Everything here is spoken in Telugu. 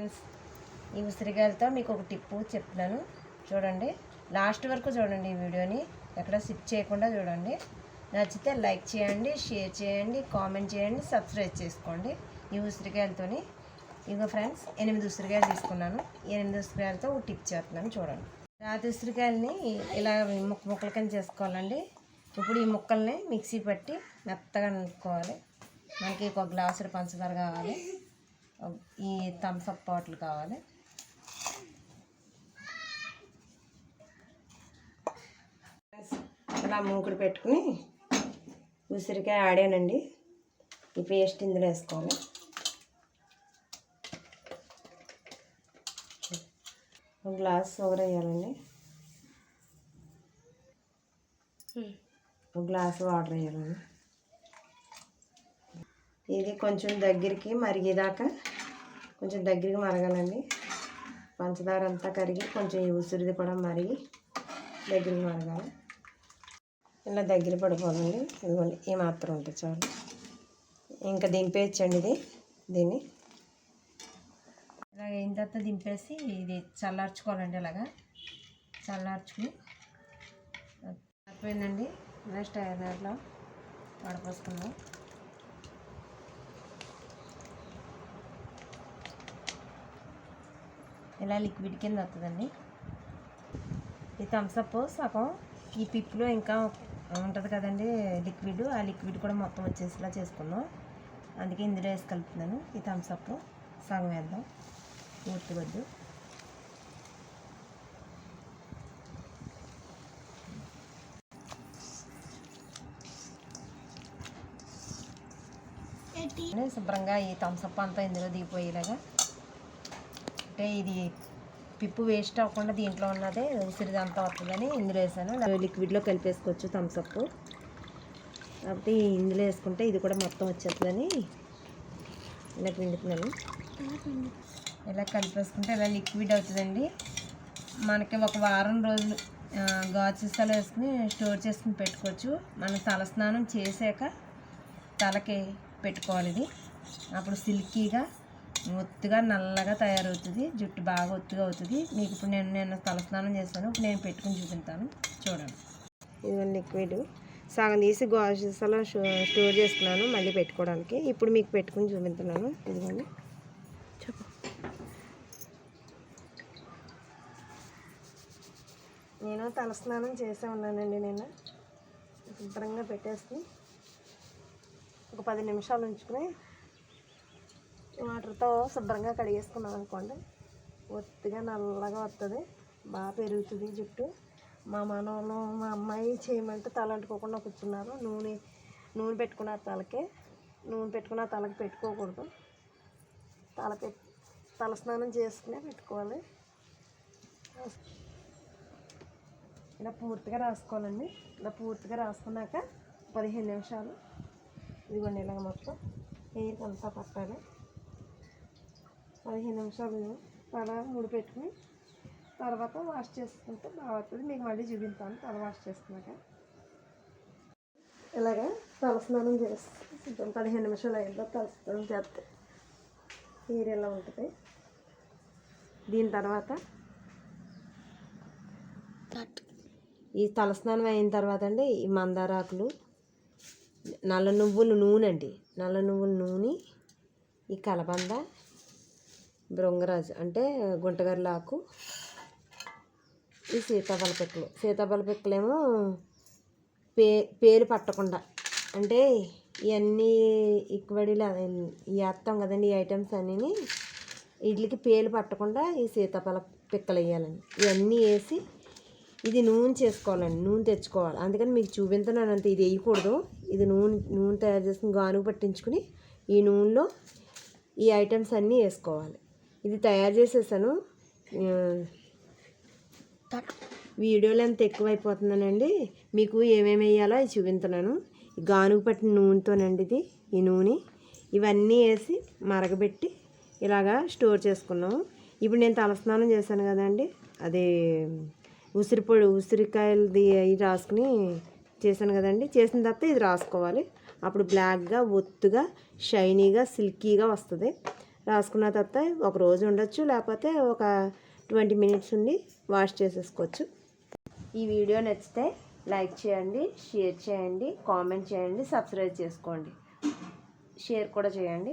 ఫ్రెండ్స్ ఈ ఉసిరికాయలతో మీకు ఒక టిప్పు చెప్తున్నాను. చూడండి లాస్ట్ వరకు చూడండి ఈ వీడియోని. ఎక్కడ స్కిప్ చేయకుండా చూడండి. నచ్చితే లైక్ చేయండి షేర్ చేయండి కామెంట్ చేయండి సబ్స్క్రైబ్ చేసుకోండి ఈ ఉసిరికాయలతోని ఇగో ఫ్రెండ్స్ ఎనిమిది ఉసిరికాయలు తీసుకున్నాను. ఎనిమిది ఉసిరికాయలతో ఒక టిప్ చేస్తున్నాను చూడండి. రాతి ఉసిరికాయలని ఇలా ముక్క ముక్కల కింద చేసుకోవాలండి. ఇప్పుడు ఈ ముక్కల్ని మిక్సీ పట్టి మెత్తగా నలుపుకోవాలి మనకి ఒక గ్లాసుడు పంచదార కావాలి. ఈ థమ్స్ అప్ బాటిల్ కావాలి. అలా మూకుడు పెట్టుకుని ఉసిరికాయ ఆడానండి. ఈ పేస్ట్ ఇందులో వేసుకోవాలి. ఒక గ్లాస్ షుగర్ వేయాలండి. ఒక గ్లాస్ వాటర్ వేయాలండి. ఇది కొంచెం దగ్గరికి మరిగేదాకా కొంచెం దగ్గరికి మరగాలండి. పంచదార అంతా కరిగి కొంచెం ఉసిరిది కూడా మరిగి దగ్గరికి మరగాలి. ఇలా దగ్గర పడిపోదండి. ఇదిగోండి ఈ మాత్రం ఉంటుంది చాలు. ఇంకా దింపేయచ్చండి ఇది దీన్ని. ఇలాగ అయిన తర్వాత దింపేసి ఇది చల్లార్చుకోవాలండి ఇలాగా చల్లార్చుకుని అయిపోయిందండి నెక్స్ట్ దాంట్లో వడపోసుకుందాం. ఇలా లిక్విడ్ కింద వస్తుందండి ఈ థమ్స్అప్ సగం. ఈ పిప్పులో ఇంకా ఉంటుంది కదండి లిక్విడ్ ఆ లిక్విడ్ కూడా మొత్తం వచ్చేసేలా చేసుకుందాం. అందుకే ఇందులో వేసి కలుపుతున్నాను. ఈ థమ్స్అప్ సగం వేద్దాం. పూర్తి వద్దు శుభ్రంగా ఈ థమ్స్అప్ అంతా ఇందులో దిగిపోయేలాగా అంటే ఇది పిప్పు వేస్ట్ అవ్వకుండా దీంట్లో ఉన్నదే ఉసిరిదంతా వస్తుందని ఇందులో వేసాను. లిక్విడ్లో కలిపేసుకోవచ్చు థమ్స్అప్ కాబట్టి ఇందులో వేసుకుంటే ఇది కూడా మొత్తం వచ్చేస్తుందని ఇలా పిండుతున్నాను. ఇలా కలిపేసుకుంటే ఇలా లిక్విడ్ అవుతుందండి. మనకి ఒక వారం రోజులు గాజు సీసాలో వేసుకుని స్టోర్ చేసుకుని పెట్టుకోవచ్చు. మనం తలస్నానం చేసాక తలకి పెట్టుకోవాలి ఇది. అప్పుడు సిల్కీగా ఒత్తుగా నల్లగా తయారవుతుంది. జుట్టు బాగా ఒత్తుగా అవుతుంది. మీకు ఇప్పుడు నేను నేను తలస్నానం చేస్తాను ఇప్పుడు నేను పెట్టుకుని చూపిస్తాను. చూడండి. ఇది లిక్విడ్. సగం తీసి గాజు స్టోర్ చేసుకున్నాను మళ్ళీ పెట్టుకోవడానికి. ఇప్పుడు మీకు పెట్టుకుని చూపిస్తున్నాను. ఇదిగోండి. చెప్పు. నేను తలస్నానం చేసే ఉన్నానండి నేను శుభ్రంగా పెట్టేసి ఒక పది నిమిషాలు ఉంచుకుని వాటర్తో శుభ్రంగా కడిగేసుకున్నాం అనుకోండి. ఒత్తిగా నల్లగా వస్తుంది బాగా పెరుగుతుంది జుట్టు. మా మనవలు మా అమ్మాయి చేయమంటే తల అంటుకోకుండా కూర్చున్నారు. నూనె నూనె పెట్టుకున్నారు తలకి నూనె పెట్టుకున్న తలకి పెట్టుకోకూడదు. తల పెట్ తల స్నానం చేసుకునే పెట్టుకోవాలి. ఇలా పూర్తిగా రాసుకోవాలండి. ఇలా పూర్తిగా రాసుకున్నాక పదిహేను నిమిషాలు. ఇదిగోండి ఇలాగ మొత్తం హెయిర్కి అంతా పట్టాలి. పదిహేను నిమిషాలు తల ముడి పెట్టుకుని తర్వాత వాష్ చేసుకుంటే బాగుంటుంది మీకు మళ్ళీ చూపిస్తాను. తల వాష్ చేసుకున్నాక. ఇలాగా తల స్నానం చేస్తాం పదిహేను నిమిషాలు అయిందో తల స్నానం చేస్తే హెయిర్ ఎలా ఉంటుంది? దీని తర్వాత ఈ తలస్నానం అయిన తర్వాత అండి ఈ మందారాకులు నల్ల నువ్వులు నూనె అండి. నల్ల నువ్వుల నూనె ఈ కలబంద బృంగరాజు అంటే గుంటగర్లాకు ఈ సీతాఫల పిక్కలు సీతాఫల పిక్కలేమో పే పేరు పట్టకుండా. అంటే ఇవన్నీ ఇక్కుబడిలు వేస్తాం కదండి ఈ ఐటమ్స్ అన్నీ వీటికి పేలు పట్టకుండా ఈ సీతాఫల పిక్కలు వేయాలండి ఇవన్నీ వేసి ఇది నూనె చేసుకోవాలండి. నూనె తెచ్చుకోవాలి. అందుకని మీకు చూపించున్నాను అంత. ఇది వేయకూడదు. ఇది నూనె నూనె తయారు చేసుకుని గానుగు పట్టించుకుని ఈ నూనెలో ఈ ఐటమ్స్ అన్నీ వేసుకోవాలి. ఇది తయారు చేసేసాను. వీడియోలు ఎంత ఎక్కువైపోతుందనండి. మీకు ఏమేమి వేయాలో అవి చూపించున్నాను గానుగు పట్టిన నూనెతోనండి ఇది ఈ నూనె. ఇవన్నీ వేసి మరగబెట్టి ఇలాగా స్టోర్ చేసుకున్నాము. ఇప్పుడు నేను తలస్నానం చేశాను కదండి. అది ఉసిరి పొడి ఉసిరికాయలది అవి రాసుకుని చేశాను కదండి. చేసిన తర్వాత ఇది రాసుకోవాలి. అప్పుడు బ్లాక్గా ఒత్తుగా షైనీగా సిల్కీగా వస్తుంది. రాసుకున్న తర్వాత ఒక రోజు ఉండొచ్చు లేకపోతే ఒక ట్వంటీ మినిట్స్ ఉండి వాష్ చేసేసుకోవచ్చు. ఈ వీడియో నచ్చితే లైక్ చేయండి షేర్ చేయండి కామెంట్ చేయండి సబ్స్క్రైబ్ చేసుకోండి. షేర్ కూడా చేయండి.